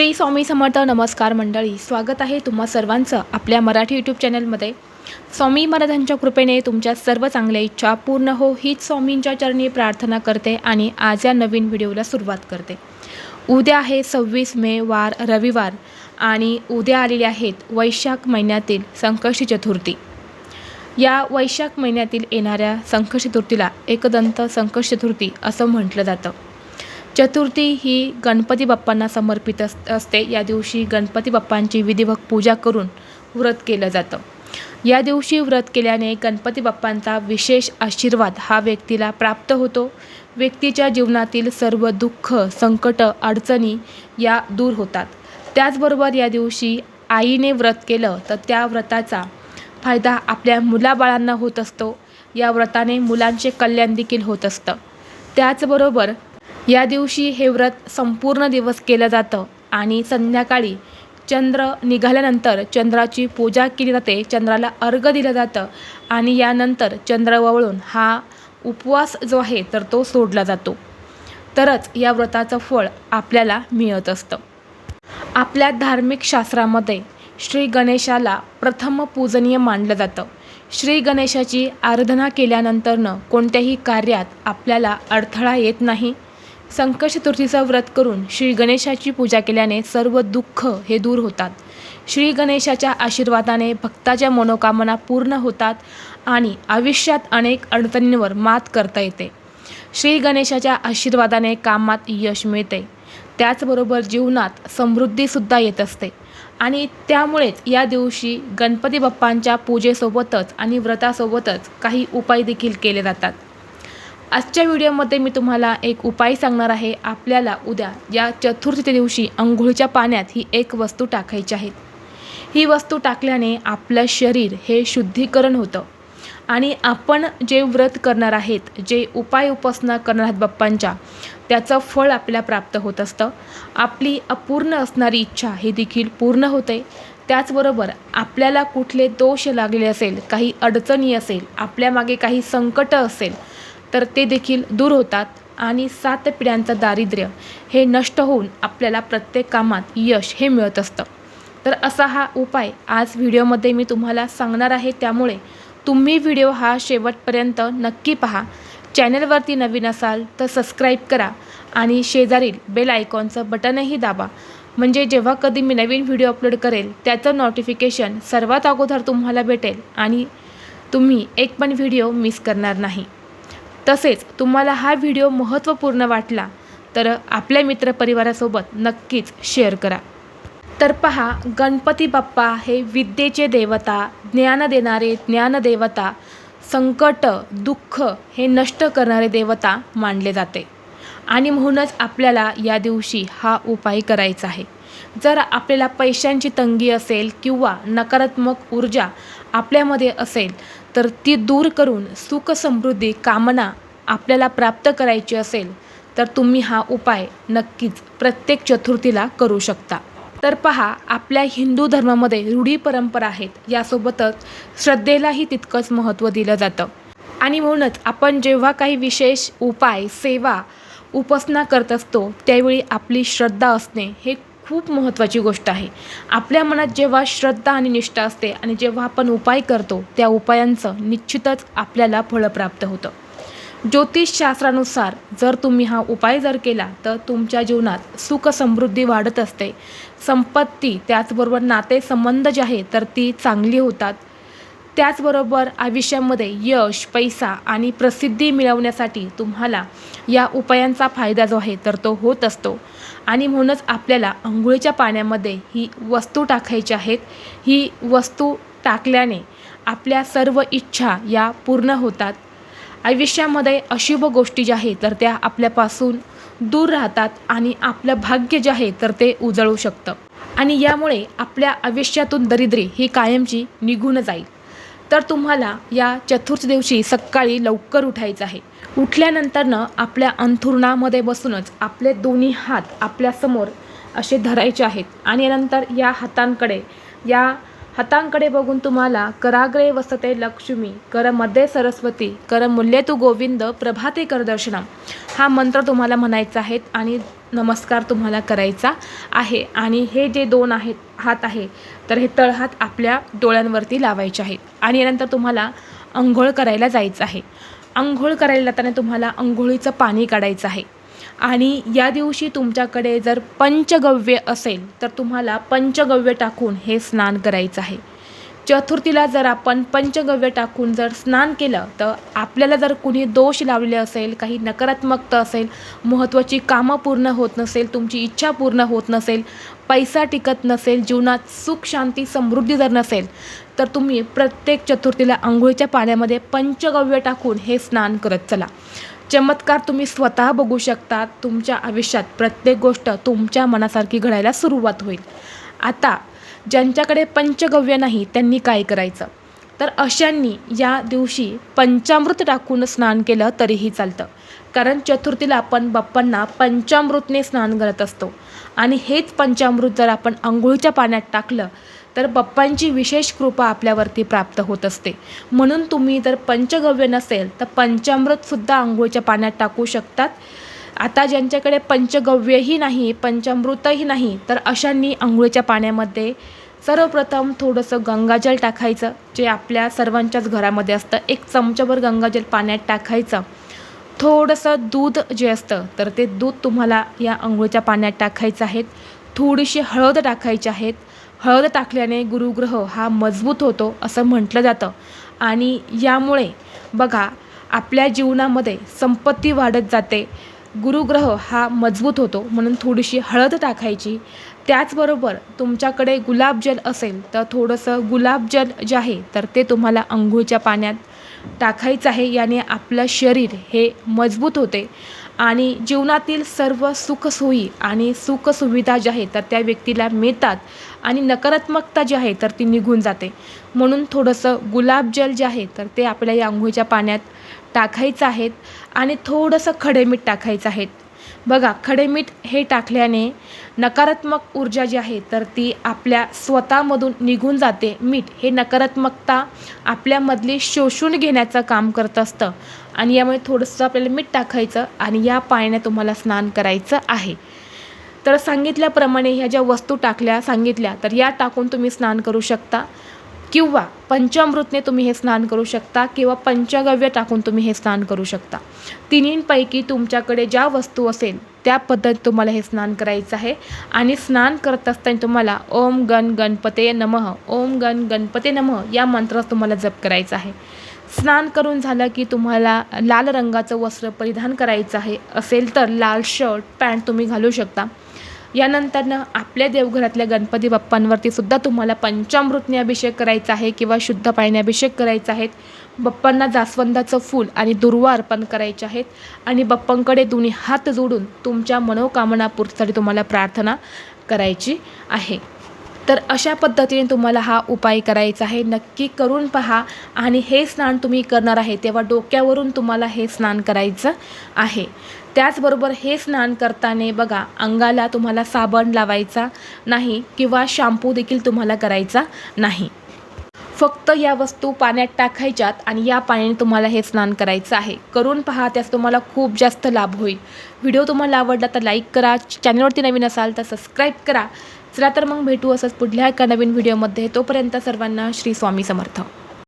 श्री स्वामी समर्थ नमस्कार मंडळी स्वागत आहे तुम्हा सर्वांचं आपल्या मराठी यूट्यूब चॅनलमध्ये स्वामी महाराजांच्या कृपेने तुमच्या सर्व चांगल्या इच्छा पूर्ण हो हीच स्वामींच्या चरणी प्रार्थना करते आणि आज या नवीन व्हिडिओला सुरुवात करते. उद्या आहे सव्वीस मे वार रविवार आणि उद्या आलेले आहेत वैशाख महिन्यातील संकष्टी चतुर्थी. या वैशाख महिन्यातील येणाऱ्या संकष्टी चतुर्थीला एकदंत संकष्ट चतुर्थी असं म्हटलं जातं. चतुर्थी ही गणपती बाप्पांना समर्पित अस असते. या दिवशी गणपती बाप्पांची विधिवत पूजा करून व्रत केलं जातं. या दिवशी व्रत केल्याने गणपती बाप्पांचा विशेष आशीर्वाद हा व्यक्तीला प्राप्त होतो. व्यक्तीच्या जीवनातील सर्व दुःख संकट अडचणी या दूर होतात. त्याचबरोबर या दिवशी आईने व्रत केलं तर त्या व्रताचा फायदा आपल्या मुलाबाळांना होत असतो. या व्रताने मुलांचे कल्याण देखील होत असतं. त्याचबरोबर या दिवशी हे व्रत संपूर्ण दिवस केलं जातं आणि संध्याकाळी चंद्र निघाल्यानंतर चंद्राची पूजा केली जाते. चंद्राला अर्घ दिलं जातं आणि यानंतर चंद्र वळून हा उपवास जो आहे तर तो सोडला जातो. तरच या व्रताचं फळ आपल्याला मिळत असतं. आपल्या धार्मिक शास्त्रामध्ये श्री गणेशाला प्रथम पूजनीय मानलं जातं. श्री गणेशाची आराधना केल्यानंतरनं कोणत्याही कार्यात आपल्याला अडथळा येत नाही. संकट चतुर्थीचं व्रत करून श्री गणेशाची पूजा केल्याने सर्व दुःख हे दूर होतात. श्री गणेशाच्या आशीर्वादाने भक्ताच्या मनोकामना पूर्ण होतात आणि आयुष्यात अनेक अडचणींवर मात करता येते. श्री गणेशाच्या आशीर्वादाने कामात यश मिळते. त्याचबरोबर जीवनात समृद्धीसुद्धा येत असते. आणि त्यामुळेच या दिवशी गणपती बाप्पांच्या पूजेसोबतच आणि व्रतासोबतच काही उपाय देखील केले जातात. आजच्या व्हिडिओमध्ये मी तुम्हाला एक उपाय सांगणार आहे. आपल्याला उद्या या चतुर्थीच्या दिवशी अंघोळीच्या पाण्यात ही एक वस्तू टाकायची आहे. ही वस्तू टाकल्याने आपलं शरीर हे शुद्धीकरण होतं. आणि आपण जे व्रत करणार आहेत जे उपाय उपासना करणार आहेत बाप्पांच्या त्याचं फळ आपल्याला प्राप्त होत असतं. आपली अपूर्ण असणारी इच्छा ही देखील पूर्ण होते. त्याचबरोबर आपल्याला कुठले दोष लागले असेल काही अडचणी असेल आपल्यामागे काही संकट असेल तर ते देखील दूर होतात आणि सात पिढ्यांचं दारिद्र्य हे नष्ट होऊन आपल्याला प्रत्येक कामात यश हे मिळत असतं. तर असा हा उपाय आज व्हिडिओमध्ये मी तुम्हाला सांगणार आहे. त्यामुळे तुम्ही व्हिडिओ हा शेवटपर्यंत नक्की पहा. चॅनलवरती नवीन असाल तर सबस्क्राईब करा आणि शेजारील बेल आयकॉनचं बटनही दाबा. म्हणजे जेव्हा कधी मी नवीन व्हिडिओ अपलोड करेल त्याचं नोटिफिकेशन सर्वात अगोदर तुम्हाला भेटेल आणि तुम्ही एक पण व्हिडिओ मिस करणार नाही. तसेच तुम्हाला हा व्हिडिओ महत्त्वपूर्ण वाटला तर आपल्या मित्रपरिवारासोबत नक्कीच शेअर करा. तर पहा गणपती बाप्पा हे विद्येचे देवता ज्ञान देणारे ज्ञानदेवता संकट दुःख हे नष्ट करणारे देवता मानले जाते. आणि म्हणूनच आपल्याला या दिवशी हा उपाय करायचा आहे. जर आपल्याला पैशांची तंगी असेल किंवा नकारात्मक ऊर्जा आपल्यामध्ये असेल तर ती दूर करून सुख समृद्धी कामना आपल्याला प्राप्त करायची असेल तर तुम्ही हा उपाय नक्कीच प्रत्येक चतुर्थीला करू शकता. तर पहा आपल्या हिंदू धर्मामध्ये रूढी परंपरा आहेत यासोबतच श्रद्धेलाही तितकंच महत्त्व दिलं जातं. आणि म्हणूनच आपण जेव्हा काही विशेष उपाय सेवा उपासना करत असतो त्यावेळी आपली श्रद्धा असणे हे खूप महत्त्वाची गोष्ट आहे. आपल्या मनात जेव्हा श्रद्धा आणि निष्ठा असते आणि जेव्हा आपण उपाय करतो त्या उपायांचं निश्चितच आपल्याला फळं प्राप्त होतं. ज्योतिषशास्त्रानुसार जर तुम्ही हा उपाय जर केला तर तुमच्या जीवनात सुख समृद्धी वाढत असते. संपत्ती त्याचबरोबर नातेसंबंध जे आहे तर ती चांगली होतात. त्याचबरोबर आयुष्यामध्ये यश पैसा आणि प्रसिद्धी मिळवण्यासाठी तुम्हाला या उपायांचा फायदा जो आहे तर तो होत असतो. आणि म्हणूनच आपल्याला आंघोळीच्या पाण्यामध्ये ही वस्तू टाकायची आहेत. ही वस्तू टाकल्याने आपल्या सर्व इच्छा या पूर्ण होतात. आयुष्यामध्ये अशुभ गोष्टी ज्या आहेत तर त्या आपल्यापासून दूर राहतात आणि आपलं भाग्य जे आहे तर ते उजळू शकतं. आणि यामुळे आपल्या आयुष्यातून दरिद्री ही कायमची निघून जाईल. तर तुम्हाला या चतुर्थ दिवशी सकाळी लवकर उठायचं आहे. उठल्यानंतरनं आपल्या अंथुरणामध्ये बसूनच आपले दोन्ही हात आपल्यासमोर असे धरायचे आहेत. आणि नंतर या हातांकडे या हातांकडे बघून तुम्हाला कराग्रे वसते लक्ष्मी कर मध्ये सरस्वती कर मूल्ये तू गोविंद प्रभाते करदर्शनम हा मंत्र तुम्हाला म्हणायचा आहे आणि नमस्कार तुम्हाला करायचा आहे. आणि हे जे दोन आहेत हात आहे तर हे तळहात आपल्या डोळ्यांवरती लावायचे आहेत. आणि यानंतर तुम्हाला अंघोळ करायला जायचं आहे. अंघोळ करायला जाताना तुम्हाला अंघोळीचं पाणी काढायचं आहे. आणि या दिवशी तुमच्याकडे जर पंचगव्य असेल तर तुम्हाला पंचगव्य टाकून हे स्नान करायचं आहे. चतुर्थीला जर आपण पंचगव्य टाकून जर स्नान केलं तर आपल्याला जर कुणी दोष लावले असेल काही नकारात्मकता असेल महत्त्वाची कामं पूर्ण होत नसेल तुमची इच्छा पूर्ण होत नसेल पैसा टिकत नसेल जीवनात सुख शांती समृद्धी जर नसेल तर तुम्ही प्रत्येक चतुर्थीला आंघोळीच्या पाण्यामध्ये पंचगव्य टाकून हे स्नान करत चला. चमत्कार तुम्ही स्वतः बघू शकता तुमच्या आयुष्यात प्रत्येक गोष्ट तुमच्या मनासारखी घडायला सुरुवात होईल. आता ज्यांच्याकडे पंचगव्य नाही त्यांनी काय करायचं? तर अशांनी या दिवशी पंचामृत टाकून स्नान केलं तरीही चालतं. कारण चतुर्थीला आपण बाप्पांना पंचामृतने स्नान करत असतो. आणि हेच पंचामृत जर आपण आंघोळीच्या पाण्यात टाकलं तर बाप्पांची विशेष कृपा आपल्यावरती प्राप्त होत असते. म्हणून तुम्ही जर पंचगव्य नसेल तर पंचामृतसुद्धा आंघोळीच्या पाण्यात टाकू शकतात. आता ज्यांच्याकडे पंचगव्यही नाही पंचामृतही नाही तर अशांनी आंघोळीच्या पाण्यामध्ये सर्वप्रथम थोडंसं गंगाजल टाकायचं जे आपल्या सर्वांच्याच घरामध्ये असतं. एक चमच्याभर गंगाजल पाण्यात टाकायचं. थोडंसं दूध जे असतं तर ते दूध तुम्हाला या आंघोळीच्या पाण्यात टाकायचं आहे. थोडीशी हळद टाकायची आहेत हळद टाकल्याने गुरुग्रह हा मजबूत होतो असं म्हटलं जातं. आणि यामुळे बघा आपल्या जीवनामध्ये संपत्ती वाढत जाते. गुरुग्रह हा मजबूत होतो म्हणून थोडीशी हळद टाकायची. त्याचबरोबर तुमच्याकडे गुलाबजल असेल तर थोडंसं गुलाबजल जे आहे तर ते तुम्हाला अंघोळच्या पाण्यात टाकायचं आहे. याने आपलं शरीर हे मजबूत होते. आणि जीवनातील सर्व सुखसोयी आणि सुखसुविधा ज्या आहेत तर त्या व्यक्तीला मिळतात आणि नकारात्मकता जी आहे तर ती निघून जाते. म्हणून थोडंसं गुलाबजल जे आहे तर ते आपल्या या आंघोळीच्या पाण्यात टाकायचं आहेत आणि थोडंसं खडेमीठ टाकायचं आहेत. बघा खडेमीठ हे टाकल्याने नकारात्मक ऊर्जा जी आहे तर ती आपल्या स्वतःमधून निघून जाते. मीठ हे नकारात्मकता आपल्यामधली शोषून घेण्याचं काम करत असतं. आणि यामुळे थोडंसं आपल्याला मीठ टाकायचं आणि या पाण्याने तुम्हाला स्नान करायचं आहे. तर सांगितल्याप्रमाणे ह्या ज्या वस्तू टाकल्या सांगितल्या तर या टाकून तुम्ही स्नान करू शकता. किंवा पंचामृतने तुम्ही हे स्नान करू शकता किंवा पंचगव्य टाकून तुम्ही हे स्नान करू शकता. तिन्हींपैकी तुमच्याकडे ज्या वस्तू असेल त्या पद्धतीत तुम्हाला हे स्नान करायचं आहे. आणि स्नान करत असताना तुम्हाला ओम गण गणपते नमः ओम गण गणपते नमः या मंत्रास तुम्हाला जप करायचा आहे. स्नान करून झालं की तुम्हाला लाल रंगाचं वस्त्र परिधान करायचं आहे. असेल तर लाल शर्ट पॅन्ट तुम्ही घालू शकता. यानंतरनं आपल्या देवघरातल्या गणपती बाप्पांवरती सुद्धा तुम्हाला पंचामृतने अभिषेक करायचा आहे किंवा शुद्ध पाण्याने अभिषेक करायचा आहे. बाप्पांना जास्वंदाचं फूल आणि दुर्वा अर्पण करायचे आहेत. आणि बाप्पांकडे दोन्ही हात जोडून तुमच्या मनोकामनापूर्तीसाठी तुम्हाला प्रार्थना करायची आहे. तर अशा पद्धतीने तुम्हाला हा उपाय करायचा आहे. नक्की करून पहा आणि हे स्नान तुम्ही करणार आहे तेव्हा डोक्यावरून तुम्हाला हे स्नान करायचं आहे. त्याचबरोबर हे स्नान करताना बघा अंगाला तुम्हाला साबण लावायचा नाही किंवा शॅम्पू देखील तुम्हाला करायचा नाही. फक्त या वस्तू पाण्यात टाकायच्यात आणि या पाण्याने तुम्हाला हे स्नान करायचं आहे. करून पहा त्यास तुम्हाला खूप जास्त लाभ होईल. व्हिडिओ तुम्हाला आवडला तर लाईक करा चॅनलवरती नवीन असाल तर सबस्क्राईब करा. चला तर मग भेटू असंच पुढल्या एका नवीन व्हिडिओमध्ये. तोपर्यंत सर्वांना श्री स्वामी समर्थ.